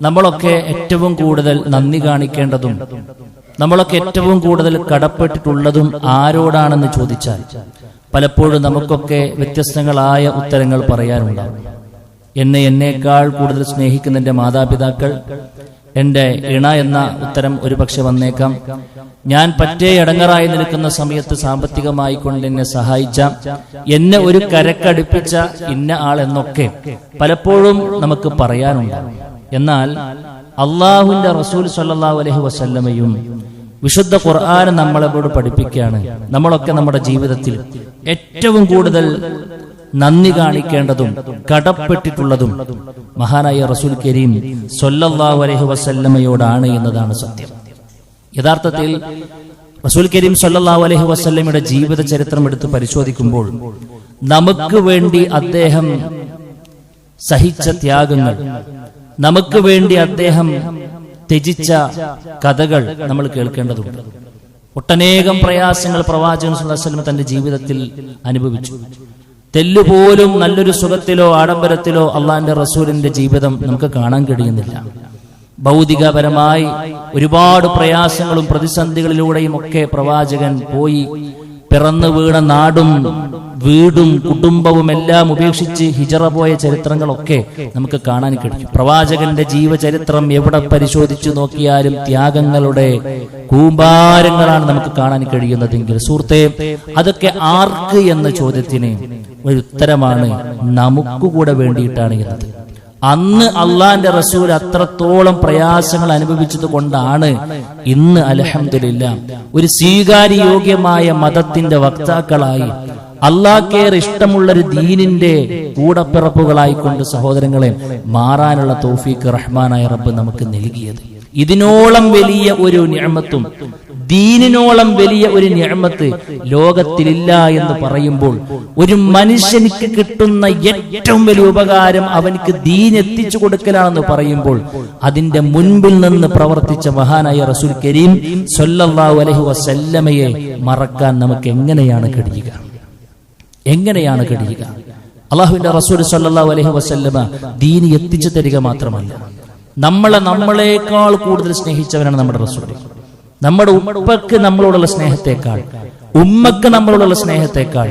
നമ്മളൊക്കെ ഏറ്റവും കൂടുതൽ നന്ദി കാണിക്കേണ്ടതും നമ്മളൊക്കെ ഏറ്റവും കൂടുതൽ കടപ്പെട്ടിട്ടുള്ളതും ആരോടാണെന്ന് ചോദിച്ചാൽ പലപ്പോഴും നമുക്കൊക്കെ വ്യത്യസ്തങ്ങളായ ഉത്തരങ്ങൾ പറയാനുണ്ടാവും എന്നെ എന്നേക്കാൾ കൂടുതൽ സ്നേഹിക്കുന്ന എന്റെ മാതാപിതാക്കൾ എന്റെ ഇണ എന്ന ഉത്തരം ഒരുപക്ഷെ വന്നേക്കാം. ഞാൻ പറ്റേ ഇടങ്ങറായി നിൽക്കുന്ന സമയത്ത് സാമ്പത്തികമായി കൊണ്ട് എന്നെ സഹായിച്ച എന്നെ ഒരു കരക്കടുപ്പിച്ച ഇന്ന ആൾ എന്നൊക്കെ പലപ്പോഴും നമുക്ക് പറയാനുണ്ടാവും എന്നാൽ അള്ളാഹുവിന്റെ റസൂൽ സല്ലല്ലാഹു അലഹി വസല്ലമയും വിശുദ്ധ ഖുർആൻ നമ്മളോട് പഠിപ്പിക്കുകയാണ്. നമ്മളൊക്കെ നമ്മുടെ ജീവിതത്തിൽ ഏറ്റവും കൂടുതൽ നന്ദി കാണിക്കേണ്ടതും കടപ്പെട്ടിട്ടുള്ളതും മഹാനായ റസൂൽ കരീം സല്ലല്ലാഹു അലൈഹി വസല്ലമയോടാണ് എന്നതാണ് സത്യം. യഥാർത്ഥത്തിൽ റസൂൽ കരീം സല്ലല്ലാഹു അലൈഹി വസല്ലമയുടെ ജീവിത ചരിത്രം എടുത്ത് പരിശോധിക്കുമ്പോൾ നമുക്ക് വേണ്ടി അദ്ദേഹം സഹിച്ച ത്യാഗങ്ങൾ നമുക്ക് വേണ്ടി അദ്ദേഹം ത്യജിച്ച കഥകൾ നമ്മൾ കേൾക്കേണ്ടതുണ്ട്. ഒട്ടനേകം പ്രയാസങ്ങൾ പ്രവാചകൻ വസല്ലം തന്റെ ജീവിതത്തിൽ അനുഭവിച്ചു. തെല്ലുപോലും നല്ലൊരു സുഖത്തിലോ ആഡംബരത്തിലോ അള്ളാന്റെ റസൂലിന്റെ ജീവിതം നമുക്ക് കാണാൻ കഴിയുന്നില്ല. ഭൗതികപരമായി ഒരുപാട് പ്രയാസങ്ങളും പ്രതിസന്ധികളിലൂടെയും ഒക്കെ പ്രവാചകൻ പോയി പിറന്നു വീണ നാടും വീടും കുടുംബവും എല്ലാം ഉപേക്ഷിച്ച് ഹിജറ പോയ ചരിത്രങ്ങളൊക്കെ നമുക്ക് കാണാൻ കഴിയും. പ്രവാചകന്റെ ജീവചരിത്രം എവിടെ പരിശോധിച്ചു നോക്കിയാലും ത്യാഗങ്ങളുടെ കൂമ്പാരങ്ങളാണ് നമുക്ക് കാണാൻ കഴിയുന്നതെങ്കിൽ സുഹൃത്തെ അതൊക്കെ ആർക്ക് എന്ന ചോദ്യത്തിന് ഒരു ഉത്തരമാണ് നമുക്കുകൂടെ വേണ്ടിയിട്ടാണ് എന്നത്. അന്ന് അള്ളാന്റെ റസൂൽ അത്രത്തോളം പ്രയാസങ്ങൾ അനുഭവിച്ചത് കൊണ്ടാണ് ഇന്ന് അലഹമില്ല ഒരു സ്വീകാര്യോഗ്യമായ മതത്തിന്റെ വക്താക്കളായി അള്ളാഹ്ക്കേറെ ഇഷ്ടമുള്ള ഒരു ദീനിന്റെ കൂടപ്പിറപ്പുകളായിക്കൊണ്ട് സഹോദരങ്ങളെ മാറാനുള്ള തോഫീഖ് റഹ്മാനായ റബ്ബ് നമുക്ക് നൽകിയത്. ഇതിനോളം വലിയ ഒരു ഞാമത്തും ദീനിനോളം വലിയ ഒരു ഞാമത്ത് ലോകത്തിലില്ല എന്ന് പറയുമ്പോൾ ഒരു മനുഷ്യനിക്ക് കിട്ടുന്ന ഏറ്റവും വലിയ ഉപകാരം അവനിക്ക് ദീൻ എത്തിച്ചു കൊടുക്കലാണെന്ന് പറയുമ്പോൾ അതിന്റെ മുൻപിൽ നിന്ന് പ്രവർത്തിച്ച മഹാനായ റസൂൽ കരീം സൊല്ലാ അലൈഹി വസല്ലമയെ മറക്കാൻ നമുക്ക് എങ്ങനെയാണ് കഴിയുക? എങ്ങനെയാണ് കഴിയുക അള്ളാഹുവിന്റെ റസൂൽ സല്ലാ അലഹി വസല്ലമ ദീനി എത്തിച്ചു തരിക മാത്രമല്ല നമ്മളെ നമ്മളെക്കാൾ കൂടുതൽ സ്നേഹിച്ചവനാണ് നമ്മുടെ റസൂൽ. നമ്മുടെ ഉപ്പക്ക് നമ്മളോടുള്ള സ്നേഹത്തെക്കാൾ ഉമ്മക്ക് നമ്മളോടുള്ള സ്നേഹത്തെക്കാൾ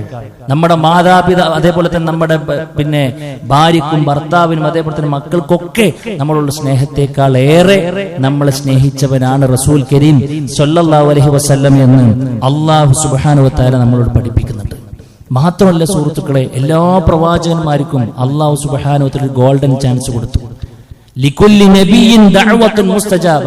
നമ്മുടെ മാതാപിതാ അതേപോലെ തന്നെ നമ്മുടെ പിന്നെ ഭാര്യക്കും ഭർത്താവിനും അതേപോലെ തന്നെ മക്കൾക്കൊക്കെ നമ്മളുള്ള സ്നേഹത്തെക്കാൾ ഏറെ നമ്മളെ സ്നേഹിച്ചവനാണ് റസൂൽ കരീം സൊല്ലാ അലഹി വസല്ലം എന്ന് അള്ളാഹു സുബ്ഹാനഹു വതആല നമ്മളോട് പഠിപ്പിക്കുന്നുണ്ട്. മാത്രമല്ല സുഹൃത്തുക്കളെ എല്ലാ പ്രവാചകന്മാർക്കും അള്ളാഹു സുബ്ഹാനഹു ഒരു ഗോൾഡൻ ചാൻസ് കൊടുത്തു. ലിക്കുല്ലി നബിയിൻ ദഅവത്തുൻ മുസ്തജാബ.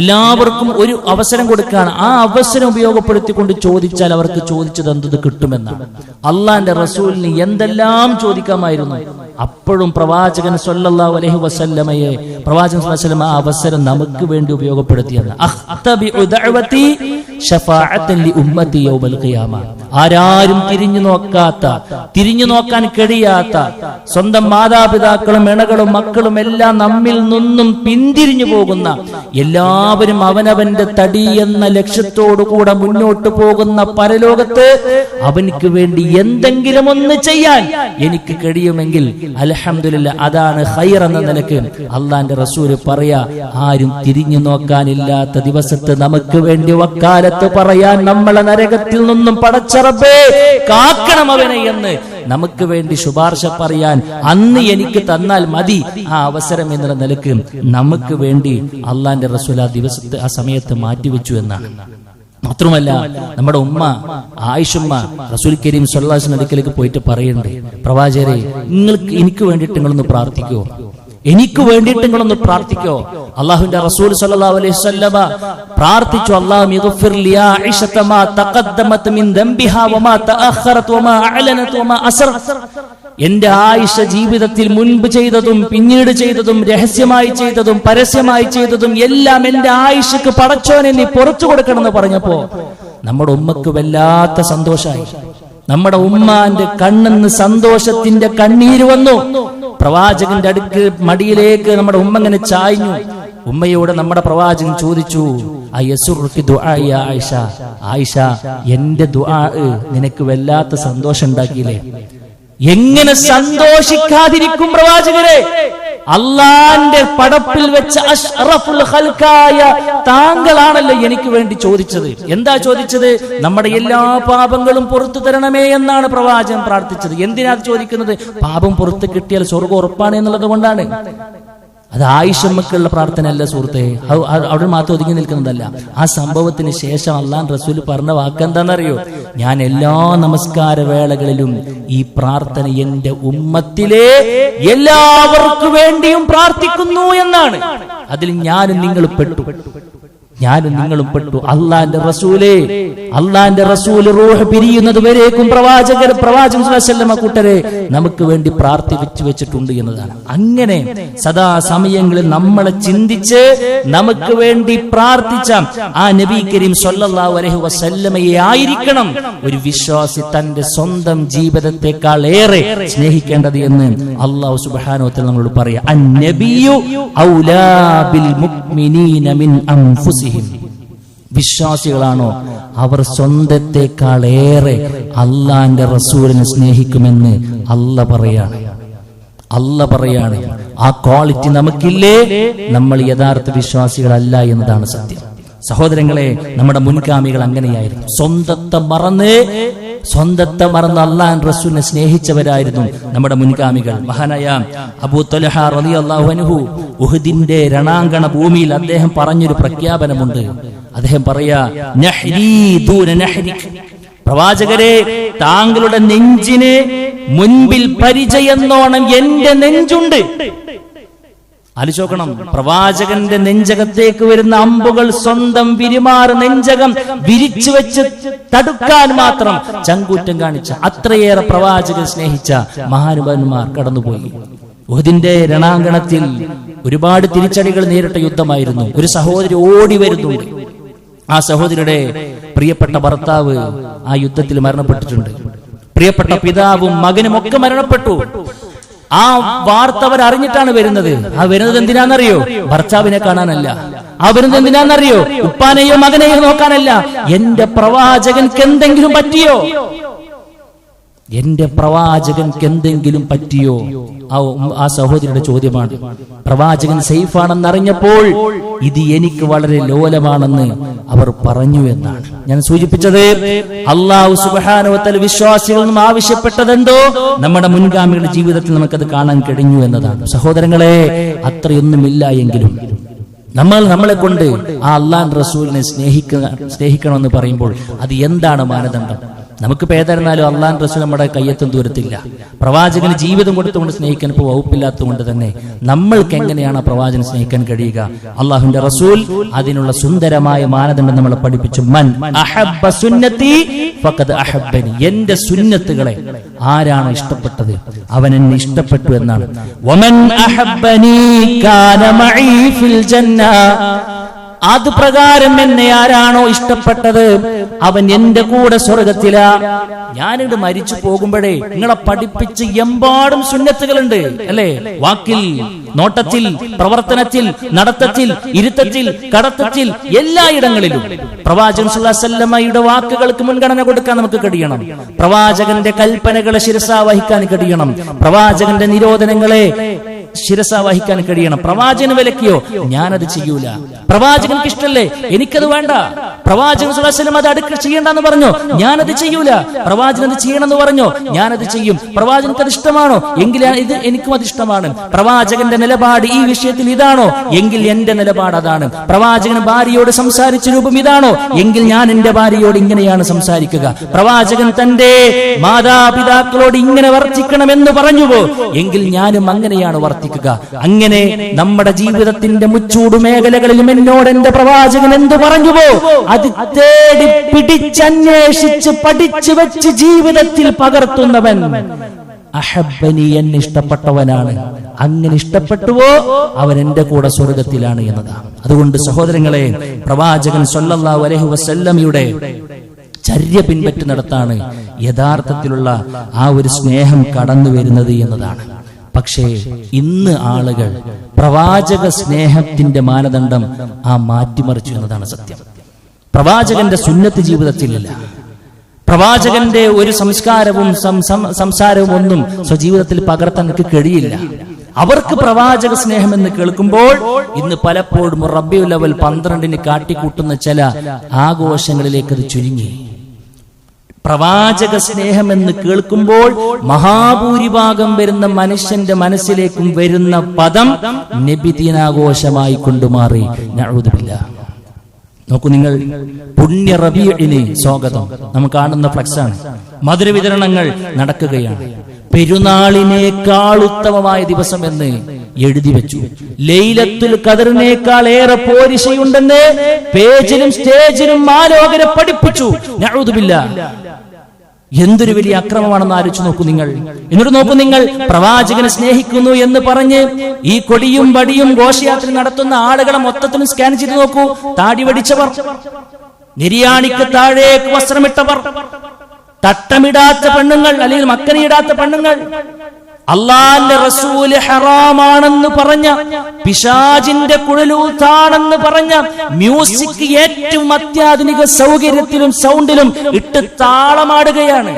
എല്ലാവർക്കും ഒരു അവസരം കൊടുക്കുകയാണ് ആ അവസരം ഉപയോഗപ്പെടുത്തിക്കൊണ്ട് ചോദിച്ചാൽ അവർക്ക് ചോദിച്ചത് എന്തത് കിട്ടുമെന്നാണ്. അള്ളാന്റെ റസൂലിന് എന്തെല്ലാം ചോദിക്കാമായിരുന്നു? അപ്പോഴും പ്രവാചകൻ സൊല്ലാ അലൈഹി വസല്ലമയെ പ്രവാചകൻ ആ അവസരം നമുക്ക് വേണ്ടി ഉപയോഗപ്പെടുത്തിയാണ് ആരാരും തിരിഞ്ഞു നോക്കാത്ത തിരിഞ്ഞു നോക്കാൻ കഴിയാത്ത സ്വന്തം മാതാപിതാക്കളും ഇണകളും മക്കളും എല്ലാം നമ്മിൽ നിന്നും പിന്തിരിഞ്ഞു പോകുന്ന എല്ലാവരും അവനവന്റെ തടി എന്ന ലക്ഷ്യത്തോടു കൂടെ മുന്നോട്ട് പോകുന്ന പരലോകത്ത് അവനിക്ക് വേണ്ടി എന്തെങ്കിലും ഒന്ന് ചെയ്യാൻ എനിക്ക് കഴിയുമെങ്കിൽ അലഹമില്ല അതാണ് ഹൈർ എന്ന നിലയ്ക്ക് അള്ളാന്റെ റസൂൽ പറയാ ആരും തിരിഞ്ഞു നോക്കാനില്ലാത്ത ദിവസത്ത് നമുക്ക് വേണ്ടി വക്കാലത്ത് പറയാൻ നമ്മളെ നരകത്തിൽ നിന്നും പടച്ചറബേ കാക്കണം അവനെ എന്ന്. നമുക്ക് വേണ്ടി ശുപാർശ പറയാൻ അന്ന് എനിക്ക് തന്നാൽ മതി. ആ അവസരം എന്നുള്ള നിലയ്ക്ക് നമുക്ക് വേണ്ടി അള്ളാന്റെ റസൂൽ ആ ദിവസത്തെ ആ സമയത്ത് മാറ്റിവെച്ചു എന്നാണ് മാത്രമല്ല നമ്മുടെ ഉമ്മ ആയിഷുമ്മ റസൂൽ കരീം സല്ലാസിന് അടുക്കലേക്ക് പോയിട്ട് പറയണ്ടേ പ്രവാചകരെ നിങ്ങൾക്ക് എനിക്ക് വേണ്ടിയിട്ട് നിങ്ങളൊന്ന് പ്രാർത്ഥിക്കോ. എനിക്ക് വേണ്ടിയിട്ട് നിങ്ങളൊന്ന് പ്രാർത്ഥിക്കോ? അള്ളാഹുവിന്റെ റസൂൽ സല്ലല്ലാഹു അലൈഹി വസല്ലമ പ്രാർത്ഥിച്ചു അല്ലാഹു മിൻ ദംബിഹാ വമാ വമാ വമാ അസർ എന്റെ ആയിഷ ജീവിതത്തിൽ മുൻപ് ചെയ്തതും പിന്നീട് ചെയ്തതും രഹസ്യമായി ചെയ്തതും പരസ്യമായി ചെയ്തതും എല്ലാം എന്റെ ആയിഷക്ക് പടച്ചോനെ നീ പുറത്തു കൊടുക്കണമെന്ന് പറഞ്ഞപ്പോ നമ്മുടെ ഉമ്മക്ക് വല്ലാത്ത സന്തോഷമായി നമ്മുടെ ഉമ്മാന്റെ കണ്ണെന്ന് സന്തോഷത്തിന്റെ കണ്ണീര് വന്നു. പ്രവാചകന്റെ അടുക്ക് മടിയിലേക്ക് നമ്മുടെ ഉമ്മ ഇങ്ങനെ ചായഞ്ഞു. ഉമ്മയോട് നമ്മുടെ പ്രവാചകൻ ചോദിച്ചു "അയസുറുക്കി ദുആഇ യാ ആയിഷ? ആയിഷ എന്റെ ദുആ നിനക്ക് വല്ലാത്ത സന്തോഷം ഉണ്ടാക്കിയില്ലേ എങ്ങനെ സന്തോഷിക്കാതിരിക്കും പ്രവാചകരെ? അള്ളാന്റെ പടപ്പിൽ വെച്ച അഷ്റഫുൽ ഖൽക്കായ താങ്കളാണല്ലോ എനിക്ക് വേണ്ടി ചോദിച്ചത്. എന്താ ചോദിച്ചത്? നമ്മുടെ എല്ലാ പാപങ്ങളും പുറത്തു തരണമേ എന്നാണ് പ്രവാചകൻ പ്രാർത്ഥിച്ചത്. എന്തിനാ ചോദിക്കുന്നത്? പാപം പുറത്ത് കിട്ടിയാൽ സ്വർഗം ഉറപ്പാണ് എന്നുള്ളത് കൊണ്ടാണ്. അത് ആയിഷമ്മക്കുള്ള പ്രാർത്ഥനയല്ല സുഹൃത്തെ. അവിടെ മാത്രം ഒതുങ്ങി നിൽക്കുന്നതല്ല. ആ സംഭവത്തിന് ശേഷം അള്ളാൻ റസൂൽ പറഞ്ഞ വാക്കെന്താണെന്നറിയോ ഞാൻ എല്ലാ നമസ്കാര വേളകളിലും ഈ പ്രാർത്ഥന എന്റെ ഉമ്മത്തിലെ എല്ലാവർക്കു വേണ്ടിയും പ്രാർത്ഥിക്കുന്നു എന്നാണ്. അതിൽ ഞാനും നിങ്ങൾ പെട്ടു. ഞാനും നിങ്ങളും പെട്ടു. അള്ളാന്റെ റസൂലേ. അള്ളാന്റെ റസൂൽ റൂഹ് പിരിയുന്നത് വരേക്കും പ്രവാചകർ പ്രവാചകൻ കൂട്ടരെ നമുക്ക് വേണ്ടി പ്രാർത്ഥിച്ചു വെച്ചിട്ടുണ്ട് എന്നതാണ്. അങ്ങനെ സദാ സമയങ്ങളിൽ നമ്മളെ ചിന്തിച്ച് നമുക്ക് വേണ്ടി പ്രാർത്ഥിച്ച. ആ നബി കരീം സൊല്ലാ അലൈഹി വസല്ലമയെ ആയിരിക്കണം. ഒരു വിശ്വാസി തന്റെ സ്വന്തം ജീവിതത്തെക്കാൾ ഏറെ സ്നേഹിക്കേണ്ടത് എന്ന് അള്ളാഹു സുബാനോത്തിൽ നമ്മളോട് പറയാ. അൻഫുസിഹിം വിശ്വാസികളാണോ? അവർ സ്വന്തത്തെക്കാളേറെ അള്ളാന്റെ റസൂലിനെ സ്നേഹിക്കുമെന്ന് അല്ല പറയാണ്. അല്ല പറയാണ് ആ ക്വാളിറ്റി നമുക്കില്ലേ? നമ്മൾ യഥാർത്ഥ വിശ്വാസികളല്ല എന്നതാണ് സത്യം. സഹോദരങ്ങളെ നമ്മുടെ മുൻഗാമികൾ അങ്ങനെയായിരുന്നു. സ്വന്തത്തെ മറന്ന് സ്വന്തത്തെ മറന്ന് അള്ളാൻ റസൂലിനെ സ്നേഹിച്ചവരായിരുന്നു നമ്മുടെ മുൻഗാമികൾ. മഹാനായ അബൂ തൊലഹ രണാങ്കണ ഭൂമിയിൽ അദ്ദേഹം പറഞ്ഞൊരു പ്രഖ്യാപനമുണ്ട്. അദ്ദേഹം പറയാ. പ്രവാചകരെ താങ്കളുടെ നെഞ്ചിന് മുൻപിൽ പരിചയെന്നോണം എന്റെ നെഞ്ചുണ്ട്. ആലോചിക്കണം പ്രവാചകന്റെ നെഞ്ചകത്തേക്ക് വരുന്ന അമ്പുകൾ സ്വന്തം വിരിമാറ് നെഞ്ചകം വിരിച്ചു വെച്ച് തടുക്കാൻ മാത്രം ചങ്കൂറ്റം കാണിച്ച അത്രയേറെ പ്രവാചകൻ സ്നേഹിച്ച മഹാനുഭവന്മാർ കടന്നുപോയി. ഉഹദിന്റെ രണാങ്കണത്തിൽ ഒരുപാട് തിരിച്ചടികൾ നേരിട്ട യുദ്ധമായിരുന്നു. ഒരു സഹോദരി ഓടി വരുന്നുണ്ട്. ആ സഹോദരിയുടെ പ്രിയപ്പെട്ട ഭർത്താവ് ആ യുദ്ധത്തിൽ മരണപ്പെട്ടിട്ടുണ്ട്. പ്രിയപ്പെട്ട പിതാവും മകനും ഒക്കെ മരണപ്പെട്ടു. ആ വാർത്ത അവർ അറിഞ്ഞിട്ടാണ് വരുന്നത്. ആ വരുന്നത് എന്തിനാണെന്നറിയോ ഭർത്താവിനെ കാണാനല്ല. ആ വരുന്നത് എന്തിനാണെന്നറിയോ ഉപ്പാനെയോ മകനെയോ നോക്കാനല്ല. എന്റെ പ്രവാചകൻക്ക് എന്തെങ്കിലും പറ്റിയോ? എന്റെ പ്രവാചകൻക്ക് എന്തെങ്കിലും പറ്റിയോ? ആ സഹോദരിയുടെ ചോദ്യമാണ്. പ്രവാചകൻ സേഫാണെന്ന് അറിഞ്ഞപ്പോൾ ഇത് എനിക്ക് വളരെ ലോലമാണെന്ന് അവർ പറഞ്ഞു എന്നാണ്. ഞാൻ സൂചിപ്പിച്ചത് അള്ളാഹു സുബാനുവത്തൽ വിശ്വാസികളിൽ നിന്നും ആവശ്യപ്പെട്ടതെന്തോ നമ്മുടെ മുൻഗാമികളുടെ ജീവിതത്തിൽ നമുക്കത് കാണാൻ കഴിഞ്ഞു എന്നതാണ്. സഹോദരങ്ങളെ അത്രയൊന്നുമില്ല എങ്കിലും നമ്മൾ നമ്മളെ കൊണ്ട് ആ അള്ളാൻ റസൂലിനെ സ്നേഹിക്കുക സ്നേഹിക്കണമെന്ന് പറയുമ്പോൾ അത് എന്താണ് മാനദണ്ഡം? നമുക്ക് പേതരുന്നാലും അള്ളാൻ റസൂൽ നമ്മുടെ കയ്യെത്തും ദൂരത്തില്ല. പ്രവാചകന് ജീവിതം കൊടുത്തുകൊണ്ട് സ്നേഹിക്കാൻ ഇപ്പോൾ വകുപ്പില്ലാത്തതുകൊണ്ട് തന്നെ നമ്മൾക്ക് എങ്ങനെയാണ് പ്രവാചകൻ സ്നേഹിക്കാൻ കഴിയുക? അള്ളാഹുന്റെ റസൂൽ അതിനുള്ള സുന്ദരമായ മാനദണ്ഡം നമ്മളെ പഠിപ്പിച്ചു. മൻ അഹബ്ബ സുന്നത്തി ഫഖദ് അഹബ്ബനി. എന്റെ സുന്നത്തുകളെ ആരാണ് ഇഷ്ടപ്പെട്ടത്? അവൻ എന്നെ ഇഷ്ടപ്പെട്ടു എന്നാണ്. വമൻ അഹബ്ബനി കാന മഈ ഫിൽ ജന്ന. അത് പ്രകാരം എന്നെ ആരാണോ ഇഷ്ടപ്പെട്ടത്? അവൻ എന്റെ കൂടെ സ്വർഗത്തില. ഞാനിത് മരിച്ചു പോകുമ്പോഴേ നിങ്ങളെ പഠിപ്പിച്ച് എമ്പാടും സുന്നത്തുകളുണ്ട് അല്ലേ? വാക്കിൽ നോട്ടത്തിൽ പ്രവർത്തനത്തിൽ നടത്തത്തിൽ ഇരുത്തത്തിൽ കടത്തത്തിൽ എല്ലായിടങ്ങളിലും. പ്രവാചകൻ സുല്ലാസല്ലമ്മയുടെ വാക്കുകൾക്ക് മുൻഗണന കൊടുക്കാൻ നമുക്ക് കഴിയണം. പ്രവാചകന്റെ കൽപ്പനകളെ ശിരസാവഹിക്കാൻ കഴിയണം. പ്രവാചകന്റെ നിരോധനങ്ങളെ ശിരസ വഹിക്കാൻ കഴിയണം. പ്രവാചകന് വിലക്കിയോ? ഞാനത് ചെയ്യൂല. പ്രവാചകൻക്ക് ഇഷ്ടല്ലേ? എനിക്കത് വേണ്ട. പ്രവാചകൻ സുഹാസനം അത് അടുക്ക ചെയ്യണ്ടെന്ന് പറഞ്ഞോ? ഞാനത് ചെയ്യൂല. പ്രവാചകൻ അത് ചെയ്യണമെന്ന് പറഞ്ഞോ? ഞാനത് ചെയ്യും. പ്രവാചകൻക്ക് അത് ഇഷ്ടമാണോ? എങ്കിൽ ഇത് എനിക്കും അത് ഇഷ്ടമാണ്. പ്രവാചകന്റെ നിലപാട് ഈ വിഷയത്തിൽ ഇതാണോ? എങ്കിൽ എന്റെ നിലപാട് അതാണ്. പ്രവാചകൻ ഭാര്യയോട് സംസാരിച്ച രൂപം ഇതാണോ? എങ്കിൽ ഞാൻ എന്റെ ഭാര്യയോട് ഇങ്ങനെയാണ് സംസാരിക്കുക. പ്രവാചകൻ തന്റെ മാതാപിതാക്കളോട് ഇങ്ങനെ വർത്തിക്കണമെന്ന് പറഞ്ഞുവോ? എങ്കിൽ ഞാനും അങ്ങനെയാണ് വർത്തിക്കുക അങ്ങനെ നമ്മുടെ ജീവിതത്തിന്റെ മുച്ചൂട് മേഖലകളിലും എന്നോട് എന്റെ പ്രവാചകൻ എന്ത് പറഞ്ഞുവോ? അത് തേടി പിടിച്ചന്വേഷിച്ച് പഠിച്ചു വെച്ച് ജീവിതത്തിൽ പകർത്തുന്നവൻ അഹബനി എന്നെ ഇഷ്ടപ്പെട്ടവനാണ്. അങ്ങനെ ഇഷ്ടപ്പെട്ടുവോ? അവൻ എന്റെ കൂടെ സ്വർഗത്തിലാണ് എന്നതാണ്. അതുകൊണ്ട് സഹോദരങ്ങളെ പ്രവാചകൻ സല്ലല്ലാഹു അലൈഹി വസല്ലമയുടെ ചര്യ പിൻപറ്റുന്നിടത്താണ് യഥാർത്ഥത്തിലുള്ള ആ ഒരു സ്നേഹം കടന്നു വരുന്നത് എന്നതാണ്. പക്ഷേ ഇന്ന് ആളുകൾ പ്രവാചക സ്നേഹത്തിന്റെ മാനദണ്ഡം ആ മാറ്റിമറിച്ചു എന്നതാണ് സത്യം. പ്രവാചകന്റെ സുന്നത്ത് ജീവിതത്തിലില്ല പ്രവാചകന്റെ ഒരു സംസ്കാരവും സംസാരവും ഒന്നും സ്വജീവിതത്തിൽ പകർത്താൻ എനിക്ക് കഴിയില്ല. അവർക്ക് പ്രവാചക സ്നേഹം എന്ന് കേൾക്കുമ്പോൾ ഇന്ന് പലപ്പോഴും റബ്ബിയു ലെവൽ പന്ത്രണ്ടിന് കാട്ടിക്കൂട്ടുന്ന ചില ആഘോഷങ്ങളിലേക്ക് അത് ചുരുങ്ങി. പ്രവാചക സ്നേഹം എന്ന് കേൾക്കുമ്പോൾ മഹാഭൂരിഭാഗം വരുന്ന മനുഷ്യന്റെ മനസ്സിലേക്കും വരുന്ന പദം നബിദിനാഘോഷമായി കൊണ്ടുമാറി. ഞാൻ നോക്കൂ നിങ്ങൾ പുണ്യ റബിയിന് സ്വാഗതം. നമ്മൾ കാണുന്ന ഫ്ലക്സാണ് മധുര വിതരണങ്ങൾ നടക്കുകയാണ്. പെരുന്നാളിനേക്കാൾ ഉത്തമമായ ദിവസം എന്ന് എഴുതി വെച്ചു. ലൈലത്തുൽ കതിറിനേക്കാൾ ഏറെ പോരിശയുണ്ടെന്ന് പേജിലും സ്റ്റേജിലും ആലോകനെ പഠിപ്പിച്ചു. നഴുതുമില്ല എന്തൊരു വലിയ അക്രമമാണെന്ന് ആലോചിച്ച് നോക്കൂ നിങ്ങൾ. എന്നിട്ട് നോക്കൂ നിങ്ങൾ പ്രവാചകനെ സ്നേഹിക്കുന്നു എന്ന് പറഞ്ഞ് ഈ കൊടിയും വടിയും ഘോഷയാത്ര നടത്തുന്ന ആളുകളെ മൊത്തത്തിലും സ്കാൻ ചെയ്ത് നോക്കൂ. താടി വടിച്ചവർ നിര്യാണിക്ക് താഴേക്ക് വസ്ത്രമിട്ടവർ തട്ടമിടാത്ത പെണ്ണുങ്ങൾ അല്ലെങ്കിൽ മക്കനിയിടാത്ത പെണ്ണുങ്ങൾ അള്ളാന്റെ റസൂൽ ഹറാമാണെന്ന് പറഞ്ഞ പിശാജിന്റെ കുഴലൂത്താണെന്ന് പറഞ്ഞ മ്യൂസിക് ഏറ്റവും അത്യാധുനിക സൗകര്യത്തിലും സൗണ്ടിലും ഇട്ട് താളമാടുകയാണ്.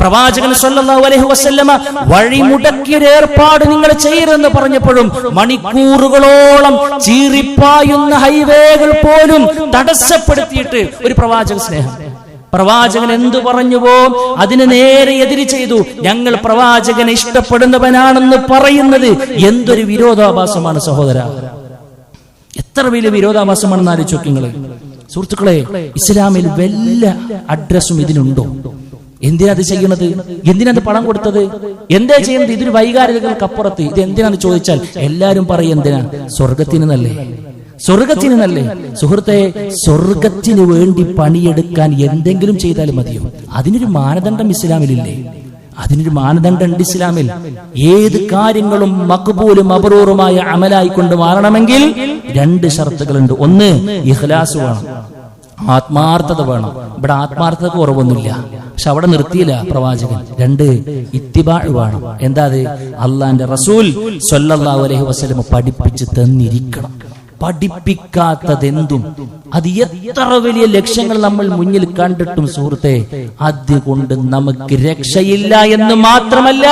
പ്രവാചകൻ സല്ലല്ലാഹു അലൈഹി വസല്ലമ വഴിമുടക്കിയൊരു ഏർപ്പാട് നിങ്ങൾ ചെയ്യരുതെന്ന് പറഞ്ഞപ്പോഴും മണിക്കൂറുകളോളം ചീറിപ്പായുന്ന ഹൈവേകൾ പോലും തടസ്സപ്പെടുത്തിയിട്ട് ഒരു പ്രവാചക സ്നേഹം. പ്രവാചകൻ എന്തു പറഞ്ഞുവോ അതിന് നേരെ എതിരി ചെയ്തു. ഞങ്ങൾ പ്രവാചകനെ ഇഷ്ടപ്പെടുന്നവനാണെന്ന് പറയുന്നത് എന്തൊരു വിരോധാഭാസമാണ് സഹോദര. എത്ര വലിയ വിരോധാഭാസമാണെന്ന് നിങ്ങൾ. സുഹൃത്തുക്കളെ ഇസ്ലാമിൽ വല്ല അഡ്രസ്സും ഇതിനുണ്ടോ? എന്തിനാ അത് ചെയ്യണത് എന്തിനാ അത് പണം കൊടുത്തത്? എന്താ ചെയ്യുന്നത് ഇതൊരു വൈകാരികൾക്കപ്പുറത്ത്. ഇത് എന്തിനാന്ന് ചോദിച്ചാൽ എല്ലാരും പറയും എന്തിനാ? സ്വർഗത്തിന് നല്ലേ സ്വർഗത്തിന് നല്ലേ സുഹൃത്തെ സ്വർഗത്തിന് വേണ്ടി പണിയെടുക്കാൻ എന്തെങ്കിലും ചെയ്താൽ മതിയോ? അതിനൊരു മാനദണ്ഡം ഇസ്ലാമിലില്ലേ? അതിനൊരു മാനദണ്ഡം ഉണ്ട് ഇസ്ലാമിൽ. ഏത് കാര്യങ്ങളും മക്ബൂലും അപറൂറുമായ അമലായി കൊണ്ട് മാറണമെങ്കിൽ രണ്ട് ഷർത്തുകളുണ്ട്. ഒന്ന് ഇഹ്ലാസ് വേണം. ആത്മാർത്ഥത വേണം. ഇവിടെ ആത്മാർത്ഥത കുറവൊന്നുമില്ല. പക്ഷെ അവിടെ നിർത്തിയില്ല പ്രവാചകൻ. രണ്ട് ഇത്തിബാ വേണം. എന്താ അത്? അള്ളാന്റെ റസൂൽ സൊല്ലാ അലൈഹി വസ്ലമ പഠിപ്പിച്ച് തന്നിരിക്കണം. പഠിപ്പിക്കാത്തതെന്തും? അത് എത്ര വലിയ ലക്ഷ്യങ്ങൾ നമ്മൾ മുന്നിൽ കണ്ടിട്ടും സുഹൃത്തെ അതുകൊണ്ട് നമുക്ക് രക്ഷയില്ല എന്ന് മാത്രമല്ല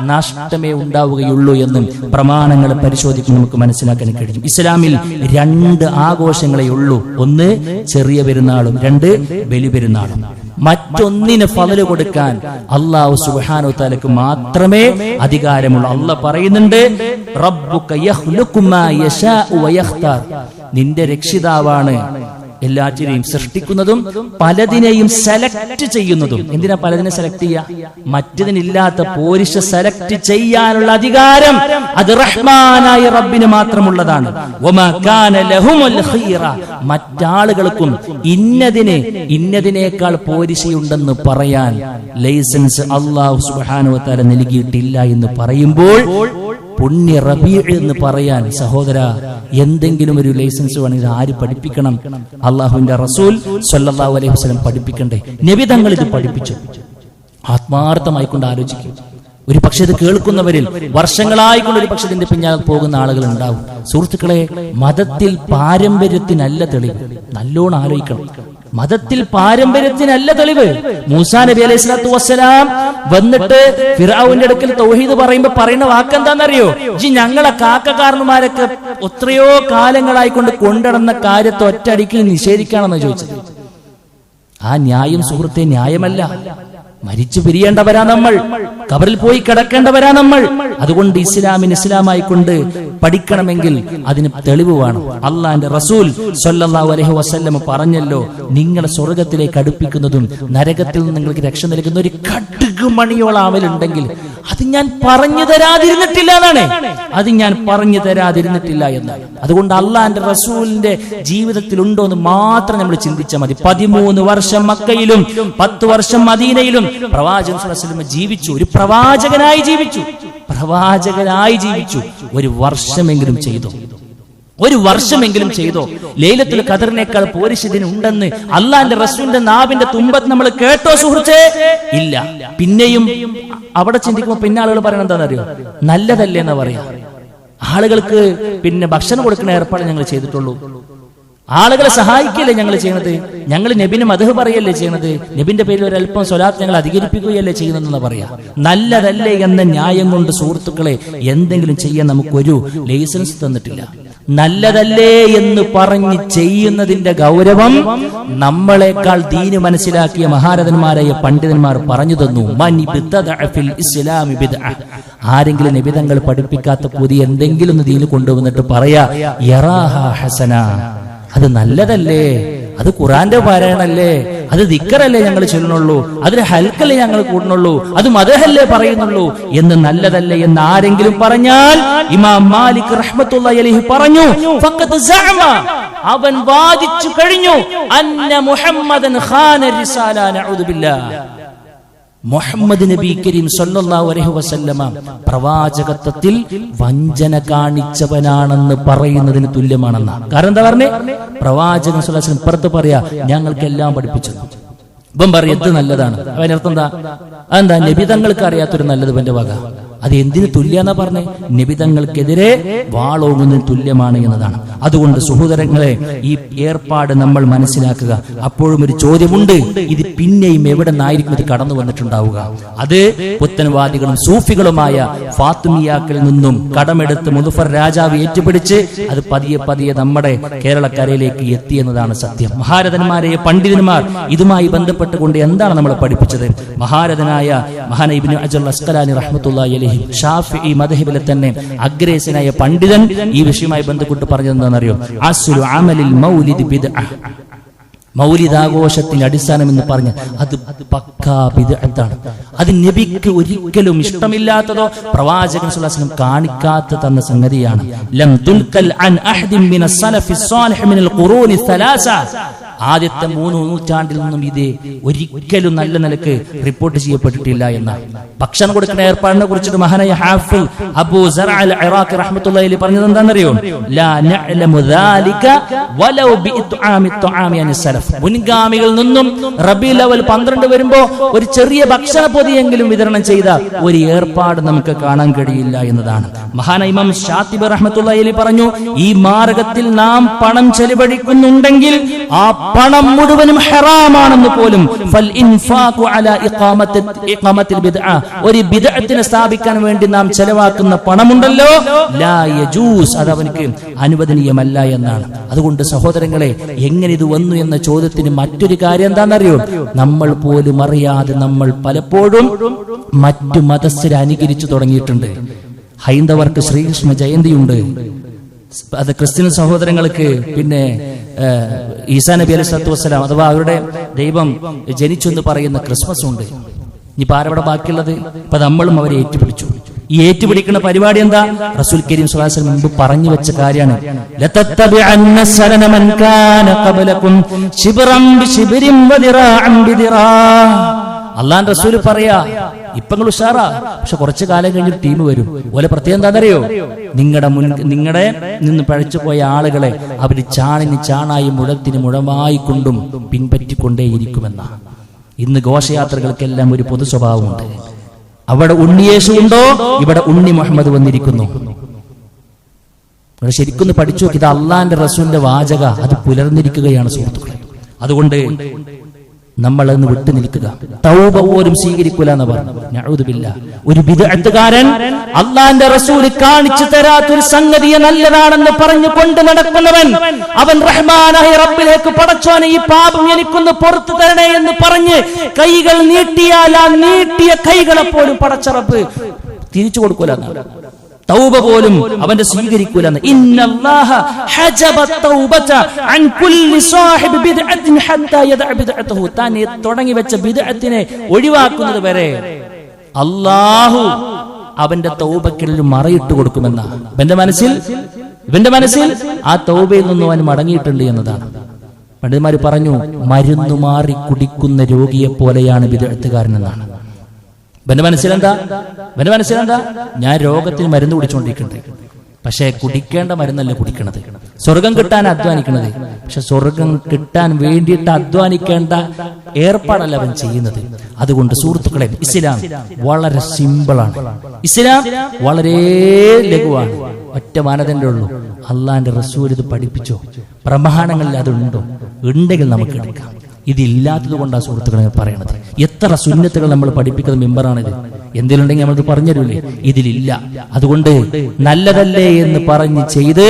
നഷ്ടമേ ഉണ്ടാവുകയുള്ളൂ എന്നും പ്രമാണങ്ങൾ പരിശോധിക്കുമ്പോൾ നമുക്ക് മനസ്സിലാക്കാൻ കഴിയും. ഇസ്ലാമിൽ രണ്ട് ആഘോഷങ്ങളെ ഉള്ളൂ. ഒന്ന് ചെറിയ പെരുന്നാളും. രണ്ട് ബലി പെരുന്നാളും. മറ്റൊന്നിന് ഫലല് കൊടുക്കാൻ അള്ളാഹു സുബാനു താലക്ക് മാത്രമേ അധികാരമുള്ളൂ അല്ല പറയുന്നുണ്ട്. നിന്റെ രക്ഷിതാവാണ് എല്ലാറ്റിനെയും സൃഷ്ടിക്കുന്നതും പലതിനെയും സെലക്ട് ചെയ്യുന്നതും. എന്തിനാ പലതിനെ സെലക്ട് ചെയ്യുക മറ്റതിനില്ലാത്ത പോരിശ സെലക്ട് ചെയ്യാനുള്ള അധികാരം അത് റഹ്മാനായ റബ്ബിന് മാത്രമുള്ളതാണ്. മറ്റാളുകൾക്കും ഇന്നതിന് ഇന്നതിനേക്കാൾ പോരിശയുണ്ടെന്ന് പറയാൻ ലൈസൻസ് അള്ളാഹു തആല നൽകിയിട്ടില്ല എന്ന് പറയുമ്പോൾ പുണ്യ റബീ എന്ന് പറയാൻ സഹോദര എന്തെങ്കിലും ഒരു ലൈസൻസ് വേണമെങ്കിൽ ആര് പഠിപ്പിക്കണം? അള്ളാഹുവിന്റെ റസൂൽ സല്ലാഹു അലൈഹി വസല്ലം പഠിപ്പിക്കണ്ടേ? നബി തങ്ങൾ ഇത് പഠിപ്പിച്ചു. ആത്മാർത്ഥമായി കൊണ്ട് ആലോചിക്കും. ഒരു പക്ഷെ ഇത് കേൾക്കുന്നവരിൽ വർഷങ്ങളായിക്കൊണ്ട് ഒരു പക്ഷെ ഇതിന്റെ പിന്നാലെ പോകുന്ന ആളുകൾ ഉണ്ടാവും. സുഹൃത്തുക്കളെ മതത്തിൽ പാരമ്പര്യത്തിനല്ല തെളിവ്. നല്ലോണം ആലോചിക്കണം. മതത്തിൽ പാരമ്പര്യത്തിനല്ല തെളിവ്. മൂസാ നബി അലൈഹി സ്വലാത്തു വസ്സലാം വന്നിട്ട് ഫിറാവുന്റെ അടുക്കൽ തൗഹീദ് പറയുമ്പോ പറയുന്ന വാക്കെന്താണെന്നറിയോ ജി ഞങ്ങളെ കാക്കക്കാരന്മാരൊക്കെ എത്രയോ കാലങ്ങളായിക്കൊണ്ട് കൊണ്ടിടുന്ന കാര്യത്തെ ഒറ്റടിക്കിൽ നിഷേധിക്കാണെന്ന് ചോദിച്ചത്. ആ ന്യായം സുഹൃത്തെ ന്യായമല്ല. മരിച്ചു പിരിയേണ്ടവരാ നമ്മൾ. കബറിൽ പോയി കിടക്കേണ്ടവരാ നമ്മൾ. അതുകൊണ്ട് ഇസ്ലാമിന് ഇസ്ലാമായി കൊണ്ട് പഠിക്കണമെങ്കിൽ അതിന് തെളിവ് വേണം. അള്ളാന്റെ റസൂൽ അലഹു വസല്ലം പറഞ്ഞല്ലോ നിങ്ങളെ സ്വർഗത്തിലേക്ക് അടുപ്പിക്കുന്നതും നരകത്തിൽ നിങ്ങൾക്ക് രക്ഷ നൽകുന്ന ഒരു കടുക് മണിയോളം ആവലുണ്ടെങ്കിൽ അത് ഞാൻ പറഞ്ഞു തരാതിരുന്നിട്ടില്ല എന്നാണ്. അത് ഞാൻ പറഞ്ഞു തരാതിരുന്നിട്ടില്ല എന്ന്. അതുകൊണ്ട് അള്ളാന്റെ റസൂലിന്റെ ജീവിതത്തിൽ ഉണ്ടോ എന്ന് മാത്രം നമ്മൾ ചിന്തിച്ചാൽ മതി. പതിമൂന്ന് വർഷം മക്കയിലും പത്ത് വർഷം മദീനയിലും പ്രവാചകൻ സ്വല്ലല്ലാഹു ജീവിച്ചു. ഒരു പ്രവാചകനായി ജീവിച്ചു. പ്രവാചകനായി ജീവിച്ചു. ഒരു വർഷമെങ്കിലും ചെയ്തു. ഒരു വർഷമെങ്കിലും ചെയ്തോ? ലൈലത്തിൽ ഖദറിനേക്കാൾ പോരിശതിനുണ്ടെന്ന് അള്ളാന്റെ റസൂലിന്റെ നാവിന്റെ തുമ്പത്ത് നമ്മൾ കേട്ടോ സുഹൃത്തേ ഇല്ല. പിന്നെയും അവിടെ ചിന്തിക്കുമ്പോൾ പിന്നെ ആളുകൾ പറയണത് എന്താണെന്നറിയോ നല്ലതല്ലേ എന്നാ പറയാ. ആളുകൾക്ക് പിന്നെ ഭക്ഷണം കൊടുക്കുന്ന ഏർപ്പാട് ഞങ്ങൾ ചെയ്തിട്ടുള്ളൂ. ആളുകളെ സഹായിക്കല്ലേ ഞങ്ങൾ ചെയ്യണത്? ഞങ്ങൾ നബിനും മധു പറയല്ലേ ചെയ്യണത്? നബിന്റെ പേരിൽ ഒരല്പം സ്വലാത്ത് ഞങ്ങൾ അധികരിപ്പിക്കുകയല്ലേ ചെയ്യുന്നതെന്ന് പറയാ. നല്ലതല്ലേ എന്ന ന്യായം കൊണ്ട് സുഹൃത്തുക്കളെ എന്തെങ്കിലും ചെയ്യാൻ നമുക്കൊരു ലൈസൻസ് തന്നിട്ടില്ല. നല്ലതല്ലേ എന്ന് പറഞ്ഞ് ചെയ്യുന്നതിന്റെ ഗൗരവം നമ്മളെക്കാൾ ദീന് മനസ്സിലാക്കിയ മഹാരഥന്മാരായ പണ്ഡിതന്മാർ പറഞ്ഞു തന്നു. ഇസ്ലാമി. ആരെങ്കിലും നിബിതങ്ങൾ പഠിപ്പിക്കാത്ത പുതിയ എന്തെങ്കിലും ഒന്ന് ദീന് കൊണ്ടുവന്നിട്ട് പറയാ ഹസന. അത് നല്ലതല്ലേ? അത് ഖുറാന്റെ പാരായണല്ലേ? അത് ദിക്കറല്ലേ ഞങ്ങൾ ചൊല്ലുന്നുള്ളൂ? അതിന് ഹൽക്കല്ലേ ഞങ്ങൾ കൂടുന്നുള്ളൂ? അത് മതഹല്ലേ പറയുന്നുള്ളൂ? എന്ന് നല്ലതല്ലേ എന്ന് ആരെങ്കിലും പറഞ്ഞാൽ ഇമാം മാലിക് റഹ്മത്തുള്ളാഹി അലൈഹി പറഞ്ഞു അവൻ വാദിച്ചു കഴിഞ്ഞു അന്ന മുഹമ്മദൻ ഖാന റിസാല നഊദു ബില്ലാഹ്. മുഹമ്മദ് നബി കരീം സല്ലല്ലാഹു അലൈഹി വസല്ലമ പ്രവാചകത്വത്തിൽ വഞ്ചന കാണിച്ചവനാണെന്ന് പറയുന്നതിന് തുല്യമാണെന്ന. കാരണം എന്താ പറഞ്ഞേ? പ്രവാചകൻ സുല്ലാസ്ലം അലൈഹി വസല്ലം പുറത്ത് പറയാ ഞങ്ങൾക്കെല്ലാം പഠിപ്പിച്ചു ഇപ്പം പറയും എന്ത് നല്ലതാണ്. അവനർത്ഥം എന്താ? അതെന്താ? നബിതങ്ങൾക്ക് അറിയാത്തൊരു നല്ലത് എന്റെ വക. അത് എന്തിനു തുല്യാന്നാ പറഞ്ഞേ? നിബിതങ്ങൾക്കെതിരെ വാളോങ്ങുന്നതിന് തുല്യമാണ് എന്നതാണ്. അതുകൊണ്ട് സഹോദരങ്ങളെ ഈ ഏർപ്പാട് നമ്മൾ മനസ്സിലാക്കുക. അപ്പോഴും ഒരു ചോദ്യമുണ്ട്. ഇത് പിന്നെയും എവിടെ നിന്നായിരിക്കും ഇത് കടന്നു വന്നിട്ടുണ്ടാവുക? അത് പുത്തൻവാദികളും സൂഫികളുമായ ഫാത്തുമിയാക്കളിൽ നിന്നും കടമെടുത്ത് മുദഫർ രാജാവ് ഏറ്റുപിടിച്ച് അത് പതിയെ പതിയെ നമ്മുടെ കേരളക്കരയിലേക്ക് എത്തി എന്നതാണ് സത്യം. മഹാരഥന്മാരെ പണ്ഡിതന്മാർ ഇതുമായി ബന്ധപ്പെട്ടുകൊണ്ട് എന്താണ് നമ്മളെ പഠിപ്പിച്ചത്? മഹാരഥനായ മഹാനൈബിൻ അജൽ അസ്കലാനി റഹ്മത്തുള്ളാഹി അലൈഹി ഷാഫി മദഹിബിലെ തന്നെ അഗ്രേസനായ പണ്ഡിതൻ ഈ വിഷയവുമായി ബന്ധപ്പെട്ട് പറഞ്ഞതെന്താണെന്നറിയോ അസുലു അമലിൽ മൗലിദ് ബിദ്അ. മൗലിദാഘോഷത്തിന്റെ അടിസ്ഥാനം എന്ന് പറഞ്ഞ് അത് പക്കാ ബിദ്അത്താണ്. അത് നബിക്ക് ഒരിക്കലും ഇഷ്ടമില്ലാത്തതോ പ്രവാചകൻ സുല്ലാസ്ലം കാണിക്കാത്ത തന്ന സംഗതിയാണ്. ആദ്യത്തെ മൂന്ന് നൂറ്റാണ്ടിൽ നിന്നും ഇത് ഒരിക്കലും നല്ല നിലയ്ക്ക് റിപ്പോർട്ട് ചെയ്യപ്പെട്ടിട്ടില്ല എന്നാണ് ഭക്ഷണം കൊടുക്കുന്ന ഏർപ്പാടിനെ കുറിച്ചിട്ട് മഹാനായ ഹാഫി അബൂ ഇറാഖി പറഞ്ഞത് എന്താണെന്നറിയോ? മുൻഗാമികളിൽ നിന്നും റബി ലെവൽ പന്ത്രണ്ട് വരുമ്പോ ഒരു ചെറിയ ഭക്ഷണ പൊതിയെങ്കിലും വിതരണം ചെയ്ത ഒരു ഏർപ്പാട് നമുക്ക് കാണാൻ കഴിയില്ല എന്നതാണ്. മഹാന ഇമാം ഷാത്തിബ് റഹ്മത്തുള്ളാഹി അലൈഹി പറഞ്ഞു ഈ മാർഗത്തിൽ നാം പണം ചെലവഴിക്കുന്നുണ്ടെങ്കിൽ ആ പണം മുഴുവനും ഹറാമാണെന്ന് പോലും ഒരു ബിദ്അത്തിനെ സ്ഥാപിക്കാൻ വേണ്ടി നാം ചെലവാക്കുന്ന പണമുണ്ടല്ലോ? അത് അവനക്ക് അനുവദനീയമല്ല എന്നാണ്. അതുകൊണ്ട് സഹോദരങ്ങളെ എങ്ങനെ ഇത് വന്നു എന്ന ചോദ്യത്തിന് മറ്റൊരു കാര്യം എന്താണെന്നറിയോ? നമ്മൾ പോലും അറിയാതെ നമ്മൾ പലപ്പോഴും മറ്റു മതസ്ഥരെ അനുകരിച്ചു തുടങ്ങിയിട്ടുണ്ട്. ഹൈന്ദവർക്ക് ശ്രീകൃഷ്ണ ജയന്തിയുണ്ട്. അത് ക്രിസ്ത്യൻ സഹോദരങ്ങൾക്ക് പിന്നെ ഈസാ നബി അലൈഹി സ്വലത്തു വസ്സലാം അഥവാ അവരുടെ ദൈവം ജനിച്ചു എന്ന് പറയുന്ന ക്രിസ്മസ് ഉണ്ട്. ഇനിയിപ്പോ ആരവിടെ ബാക്കിയുള്ളത്? ഇപ്പൊ നമ്മളും അവരെ ഏറ്റുപിടിച്ചു. ഈ ഏറ്റുപിടിക്കുന്ന പരിപാടി എന്താ? റസൂൽ കരീം സുഹാസിന് മുമ്പ് പറഞ്ഞു വെച്ച കാര്യമാണ്. അള്ളാൻ റസൂൽ പറയാ ഇപ്പൊ നിങ്ങൾ ഉഷാറാ പക്ഷെ കുറച്ചു കാലം കഴിഞ്ഞൊരു ടീം വരും. ഓലെ പ്രത്യേകം എന്താണെന്നറിയോ? നിങ്ങളുടെ മുൻ നിങ്ങളുടെ നിന്ന് പഴച്ചു പോയ ആളുകളെ അവർ ചാണിന് ചാണായി മുഴത്തിന് മുഴമായി കൊണ്ടും പിൻപറ്റിക്കൊണ്ടേയിരിക്കുമെന്ന. ഇന്ന് ഘോഷയാത്രകൾക്കെല്ലാം ഒരു പൊതു സ്വഭാവമുണ്ട്. അവിടെ ഉണ്ണിയേശു ഉണ്ടോ? ഇവിടെ ഉണ്ണി മുഹമ്മദ് വന്നിരിക്കുന്നു. നിങ്ങൾ ശരിക്കൊന്ന് പഠിച്ചു നോക്കി ഇത് അള്ളാന്റെ റസൂലിന്റെ വാചക അത് പുലർന്നിരിക്കുകയാണ് സുഹൃത്തുക്കളെ. അതുകൊണ്ട് നമ്മൾ അന്ന് വിട്ടു നിൽക്കുക തൗബ പോലും സ്വീകരിക്കൂല എന്ന് പറഞ്ഞു നഅൂദുബില്ലാ. ഒരു വിദഗ്ധകാരൻ അള്ളാന്റെ റസൂൽ കാണിച്ചു തരാത്തൊരു സംഗതിയെ നല്ലതാണെന്ന് പറഞ്ഞു കൊണ്ട് നടക്കുന്നവൻ അവൻ റഹ്മാനായ റബ്ബിലേക്ക് പടച്ചോനെ ഈ പാപം എനിക്കൊന്ന് പുറത്തു തരണേ എന്ന് പറഞ്ഞ് കൈകൾ നീട്ടിയാൽ ആ നീട്ടിയ കൈകളെ പോലും പടച്ച തിരിച്ചു കൊടുക്കൂല എന്നാണ്. തൗബ പോലും അവന്റെ സ്വീകരിക്കൂലെന്ന്. താൻ തുടങ്ങി വെച്ച ബിദ്അത്തിനെ ഒഴിവാക്കുന്നത് വരെ അല്ലാഹു അവന്റെ തൗബക്കിൽ മറയിട്ട് കൊടുക്കുമെന്ന. ഇവന്റെ മനസ്സിൽ? ഇവന്റെ മനസ്സിൽ? ആ തൗബയിൽ നിന്നും അവൻ മടങ്ങിയിട്ടുണ്ട് എന്നതാണ്. പണ്ഡിതന്മാർ പറഞ്ഞു മരുന്നു മാറി കുടിക്കുന്ന രോഗിയെ പോലെയാണ് വിദഗ്ധക്കാരൻ എന്നാണ്. ഇവന്റെ മനസ്സിലെന്താ? ഇവന്റെ മനസ്സിലെന്താ? ഞാൻ രോഗത്തിന് മരുന്ന് കുടിച്ചുകൊണ്ടിരിക്കുന്നുണ്ട് പക്ഷെ കുടിക്കേണ്ട മരുന്നല്ല കുടിക്കണത്. സ്വർഗം കിട്ടാൻ അധ്വാനിക്കണത്. പക്ഷെ സ്വർഗം കിട്ടാൻ വേണ്ടിയിട്ട് അധ്വാനിക്കേണ്ട ഏർപ്പാടല്ല അവൻ ചെയ്യുന്നത്. അതുകൊണ്ട് സുഹൃത്തുക്കളെ ഇസ്ലാം വളരെ സിമ്പിളാണ്. ഇസ്ലാം വളരെ ലഘുവാണ്. ഒറ്റ മാനദണ്ഡേ ഉള്ളൂ. അള്ളാന്റെ റസൂൽ ഇത് പഠിപ്പിച്ചോ? പ്രമാണങ്ങളിൽ അതുണ്ടോ? ഉണ്ടെങ്കിൽ നമുക്ക് എടുക്കാം. ഇതില്ലാത്തത് കൊണ്ടാണ് സുഹൃത്തുക്കളെ പറയണത്. എത്ര സുന്നത്തുകൾ നമ്മൾ പഠിപ്പിക്കുന്ന മെമ്പറാണിത്? എന്തിലുണ്ടെങ്കിൽ നമ്മൾ പറഞ്ഞുതരൂലേ? ഇതിലില്ല. അതുകൊണ്ട് നല്ലതല്ലേ എന്ന് പറഞ്ഞ് ചെയ്ത്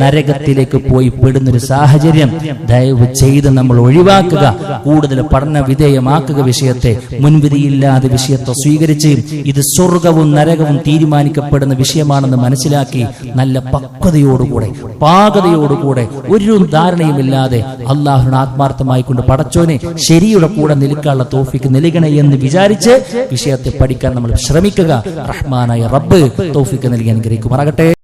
നരകത്തിലേക്ക് പോയി പെടുന്നൊരു സാഹചര്യം ദയവ് ചെയ്ത് നമ്മൾ ഒഴിവാക്കുക. കൂടുതൽ പഠന വിധേയമാക്കുക വിഷയത്തെ. മുൻവിധിയില്ലാതെ വിഷയത്തെ സ്വീകരിച്ച് ഇത് സ്വർഗവും നരകവും തീരുമാനിക്കപ്പെടുന്ന വിഷയമാണെന്ന് മനസ്സിലാക്കി നല്ല പക്വതയോടുകൂടെ പാകതയോടുകൂടെ ഒരു ധാരണയുമില്ലാതെ അള്ളാഹുവിന് ആത്മാർത്ഥമായി കൊണ്ട് പടച്ചോനെ ശരിയുടെ കൂടെ നിൽക്കാനുള്ള തോഫിക്ക് നൽകണേ എന്ന് വിചാരിച്ച് വിഷയത്തെ പഠിക്കാൻ നമ്മൾ ശ്രമിക്കുക. റഹ്മാനായ റബ്ബ് തോഫിക്ക് നൽകി അനുഗ്രഹിക്കുമാറാകട്ടെ.